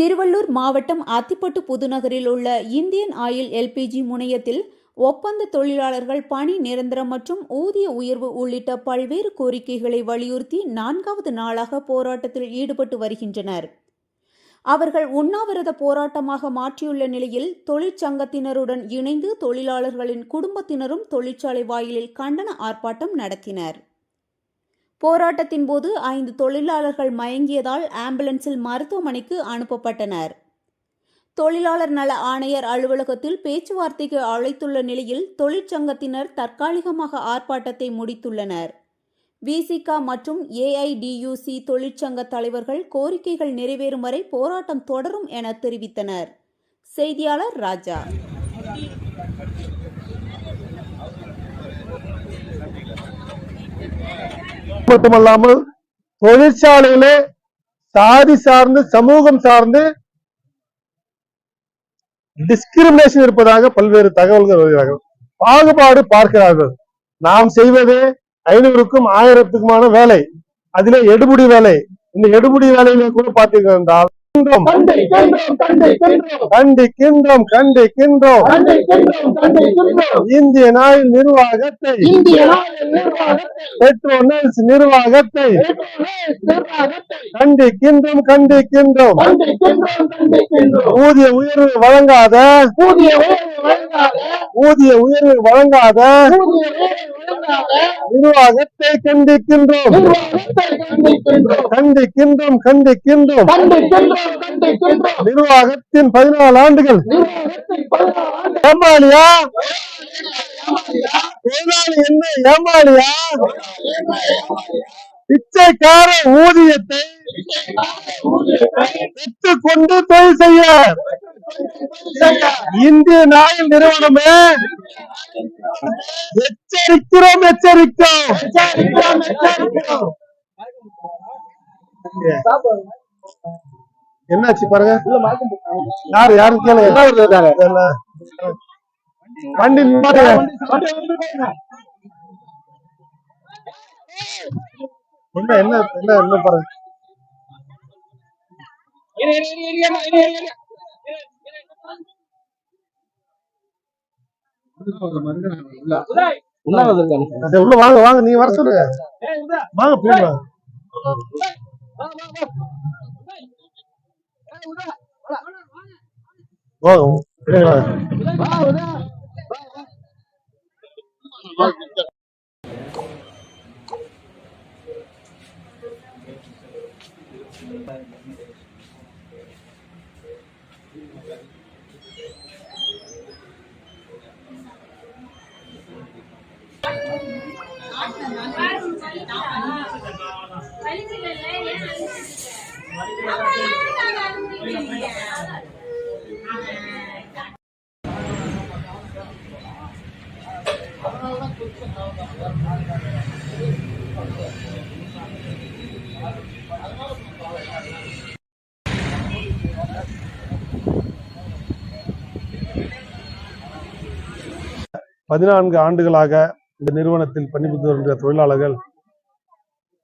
திருவள்ளூர் மாவட்டம் அத்திப்பட்டு புதுநகரில் உள்ள Indian oil LPG முனையத்தில் ஒப்பந்த தொழிலாளர்கள் பணி நிரந்தரம் மற்றும் ஊதிய உயர்வு உள்ளிட்ட பல்வேறு கோரிக்கைகளை வலியுறுத்தி நான்காவது நாளாக போராட்டத்தில் ஈடுபட்டு வருகின்றனர். அவர்கள் உண்ணாவிரத போராட்டமாக மாற்றியுள்ள நிலையில் தொழிற்சங்கத்தினருடன் இணைந்து தொழிலாளர்களின் குடும்பத்தினரும் தொழிற்சாலை வாயிலில் கண்டன ஆர்ப்பாட்டம் நடத்தினர். போராட்டத்தின் போது ஐந்து தொழிலாளர்கள் மயங்கியதால் ஆம்புலன்ஸில் மருத்துவமனைக்கு அனுப்பப்பட்டனர். தொழிலாளர் நல ஆணையர் அலுவலகத்தில் பேச்சுவார்த்தைக்கு அழைத்துள்ள நிலையில் தொழிற்சங்கத்தினர் தற்காலிகமாக ஆர்ப்பாட்டத்தை முடித்துள்ளனர். விசிகா மற்றும் ஏஐடியூசி தொழிற்சங்க தலைவர்கள் கோரிக்கைகள் நிறைவேறும் வரை போராட்டம் தொடரும் என தெரிவித்தனர். செய்தியாளர் ராஜா. மட்டுமல்லாமல் தொழிற்சாலையிலே சாதி சார்ந்து சமூகம் சார்ந்து டிஸ்கிரிமினேஷன் இருப்பதாக பல்வேறு தகவல்கள் வருகிறார்கள். பாகுபாடு பார்க்கிறார்கள். நாம் செய்வது ஐநூறுக்கும் ஆயிரத்துக்குமான வேலை. அதிலே எடுபுடி வேலை. இந்த எடுபுடி வேலையிலே கூட பார்த்தீர்கள் என்றால் கண்டிக்கின்றோம், கண்டிக்கின்றோம். இந்திய நாய் நிர்வாகத்தை. பெட்ரோனல்ஸ் நிர்வாகத்தை. கண்டிக்கின்றோம் கண்டிக்கின்றோம். ஊதிய உயர்வு வழங்காத. ஊதிய உயர்வு வழங்காத, நிர்வாகத்தை கண்டிக்கின்றோம் கண்டிக்கின்றோம், கண்டிக்கின்றோம். நிர்வாகத்தின் பதினாலு ஆண்டுகள். ஏமாளியா? தொழிலாளி என்ன? ஏமாளியா? பிச்சைக்கார ஊதியத்தை பெற்றுக்கொண்டு தொழில் செய்ய. இந்திய நாயில் நிறுவனமே எச்சரிக்கிறோம் எச்சரிக்கிறோம். எச்சரிக்கிறோம், எச்சரிக்கிறோம். என்னாச்சு பாருங்க? யாரு யாரும் கேளுங்க. வண்டி. என்ன? என்ன என்ன என்ன பாருங்க? உள்ள வாங்க வாங்க நீங்க வர சொல்லுங்க. வாங்க பின்னாடி வாங்க வாங்க பின்னாடி வாங்க பதினான்கு ஆண்டுகளாக இந்த நிறுவனத்தில் பணிபுரிந்து வருகின்ற தொழிலாளர்கள்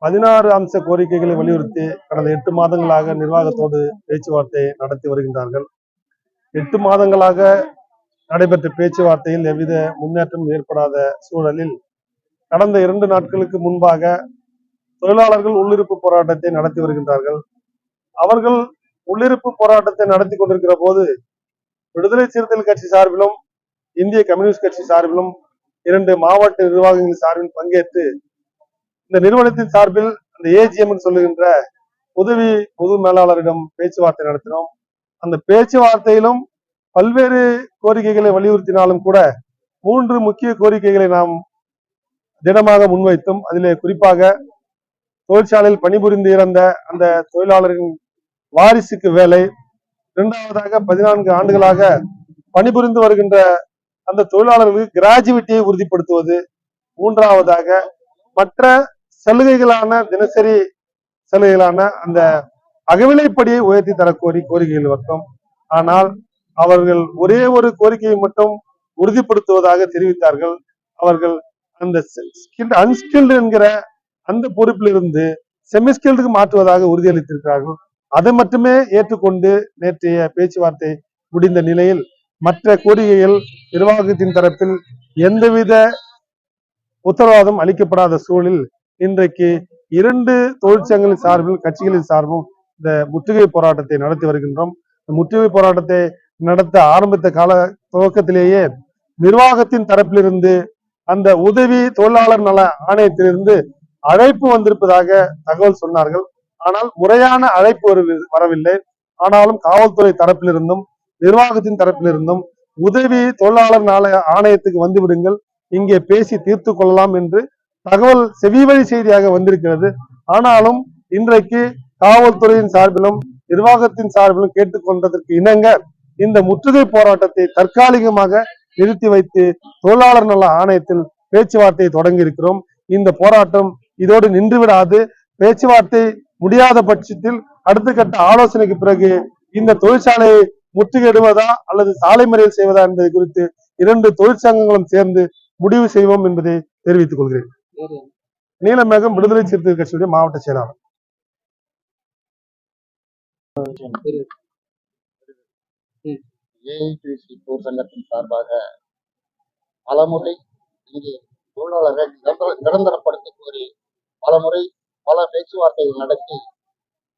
பதினாறு அம்ச கோரிக்கைகளை வலியுறுத்தி கடந்த எட்டு மாதங்களாக நிர்வாகத்தோடு பேச்சுவார்த்தை நடத்தி வருகின்றார்கள். எட்டு மாதங்களாக நடைபெற்ற பேச்சுவார்த்தையில் எவ்வித முன்னேற்றம் ஏற்படாத சூழலில் கடந்த இரண்டு நாட்களுக்கு முன்பாக தொழிலாளர்கள் உள்ளிருப்பு போராட்டத்தை நடத்தி வருகின்றார்கள். அவர்கள் உள்ளிருப்பு போராட்டத்தை நடத்தி கொண்டிருக்கிற போது விடுதலை சிறுத்தைகள் கட்சி சார்பிலும் இந்திய கம்யூனிஸ்ட் கட்சி சார்பிலும் இரண்டு மாவட்ட நிர்வாகிகள் சார்பில் பங்கேற்று இந்த நிறுவனத்தின் சார்பில் அந்த ஏஜிஎம் சொல்லுகின்ற உதவி பொது மேலாளரிடம் பேச்சுவார்த்தை நடத்தினோம். அந்த பேச்சுவார்த்தையிலும் பல்வேறு கோரிக்கைகளை வலியுறுத்தினாலும் கூட மூன்று முக்கிய கோரிக்கைகளை நாம் திடமாக முன்வைத்தும் அதிலே குறிப்பாக தொழிற்சாலையில் பணிபுரிந்து இறந்த அந்த தொழிலாளரின் வாரிசுக்கு வேலை இரண்டாவதாக பதினான்கு ஆண்டுகளாக பணிபுரிந்து வருகின்ற அந்த தொழிலாளர்களுக்கு கிராஜுவிட்டியை உறுதிப்படுத்துவது மூன்றாவதாக மற்ற சலுகைகளான தினசரி சலுகைகளான அந்த அகவிலைப்படியை உயர்த்தி தர கோரி கோரிக்கைகள் வைத்தோம் ஆனால் அவர்கள் ஒரே ஒரு கோரிக்கையை மட்டும் உறுதிப்படுத்துவதாக தெரிவித்தார்கள். அவர்கள் அந்த ஸ்கில்டு அன்ஸ்கில்டு என்கிற அந்த பொறுப்பிலிருந்து செமிஸ்கில்டுக்கு மாற்றுவதாக உறுதியளித்திருக்கிறார்கள். அதை மட்டுமே ஏற்றுக்கொண்டு நேற்றைய பேச்சுவார்த்தை முடிந்த நிலையில் மற்ற கோரிக்கைகள் நிர்வாகத்தின் தரப்பில் எந்தவித உத்தரவாதம் அளிக்கப்படாத சூழலில் இன்றைக்கு இரண்டு தொழிற்சங்கங்களின் சார்பில் கட்சிகளின் சார்பும் இந்த முற்றுகை போராட்டத்தை நடத்தி வருகின்றோம். இந்த முற்றுகை போராட்டத்தை நடத்த ஆரம்பித்த கால துவக்கத்திலேயே நிர்வாகத்தின் தரப்பிலிருந்து அந்த உதவி தொழிலாளர் நல ஆணையத்திலிருந்து அழைப்பு வந்திருப்பதாக தகவல் சொன்னார்கள். ஆனால் முறையான அழைப்பு வரவில்லை. ஆனாலும் காவல்துறை தரப்பிலிருந்தும் நிர்வாகத்தின் தரப்பிலிருந்தும் உதவி தொழிலாளர் நல ஆணையத்துக்கு வந்து விடுங்கள் இங்கே பேசி தீர்த்து கொள்ளலாம் என்று தகவல் செவிவழி செய்தியாக வந்திருக்கிறது. ஆனாலும் இன்றைக்கு காவல்துறையின் சார்பிலும் நிர்வாகத்தின் சார்பிலும் கேட்டுக்கொண்டதற்கு இணங்க இந்த முற்றுகை போராட்டத்தை தற்காலிகமாக நிறுத்தி வைத்து தொழிலாளர் நல ஆணையத்தில் பேச்சுவார்த்தையை தொடங்கி இருக்கிறோம் இந்த போராட்டம் இதோடு நின்றுவிடாது. பேச்சுவார்த்தை முடியாத பட்சத்தில் அடுத்த கட்ட ஆலோசனைக்கு பிறகு இந்த தொழிற்சாலையை முற்றுகையிடுவதா அல்லது சாலை முறையில் செய்வதா என்பது குறித்து இரண்டு தொழிற்சங்கங்களும் சேர்ந்து முடிவு செய்வோம் என்பதை தெரிவித்துக் கொள்கிறேன். நீலமேகம் விடுதலை சிறுத்தைகள் கட்சியுடைய மாவட்ட செயலாளர். ஏஐடிசி சங்கத்தின் சார்பாக பலமுறை இங்கே தொழிலாளர்கள் நிரந்தர- நிரந்தரப்படுத்த கோரி பலமுறை பல பேச்சுவார்த்தைகள் நடத்தி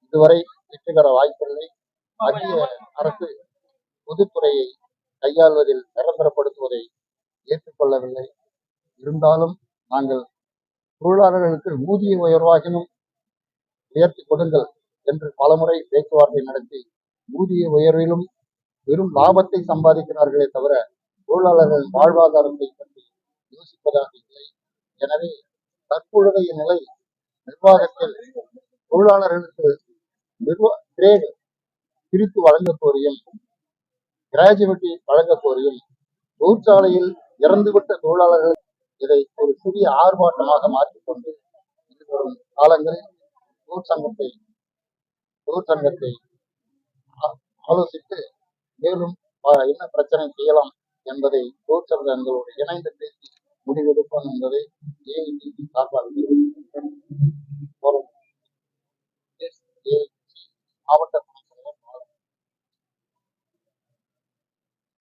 இதுவரை வெற்றி பெற வாய்ப்பில்லை. மத்திய அரசு பொதுத்துறையை கையாள்வதில் நிரந்தரப்படுத்துவதை ஏற்றுக்கொள்ளவில்லை. இருந்தாலும் நாங்கள் தொழிலாளர்களுக்கு ஊதிய உயர்வாகினும் உயர்த்தி கொடுங்கள் என்று பலமுறை பேச்சுவார்த்தை நடத்தி ஊதிய உயர்விலும் வெறும் லாபத்தை சம்பாதிக்கிறார்களே தவிர தொழிலாளர்கள் வாழ்வாதாரத்தை பற்றி யோசிப்பதாக இல்லை. எனவே தற்பொழுதைய நிலை நிர்வாகத்தில் தொழிலாளர்களுக்கு நிர்வா கிரேடு பிரித்து வழங்க கோரியும் கிராஜுவிட்டி வழங்க கோரியும் தொழிற்சாலையில் இறந்துவிட்ட தொழிலாளர்கள் இதை ஒரு சிறிய ஆர்ப்பாட்டமாக மாற்றிக்கொண்டு வரும் காலங்களில் தொழிற்சங்கத்தை தொழிற்சங்கத்தை ஆலோசித்து மேலும் என்ன பிரச்சனை செய்யலாம் என்பதை தொழிற்சங்கங்களோடு இணைந்து பேசி முடிவெடுப்போம் என்பதை ஏஐடிசி சார்பாக மாவட்ட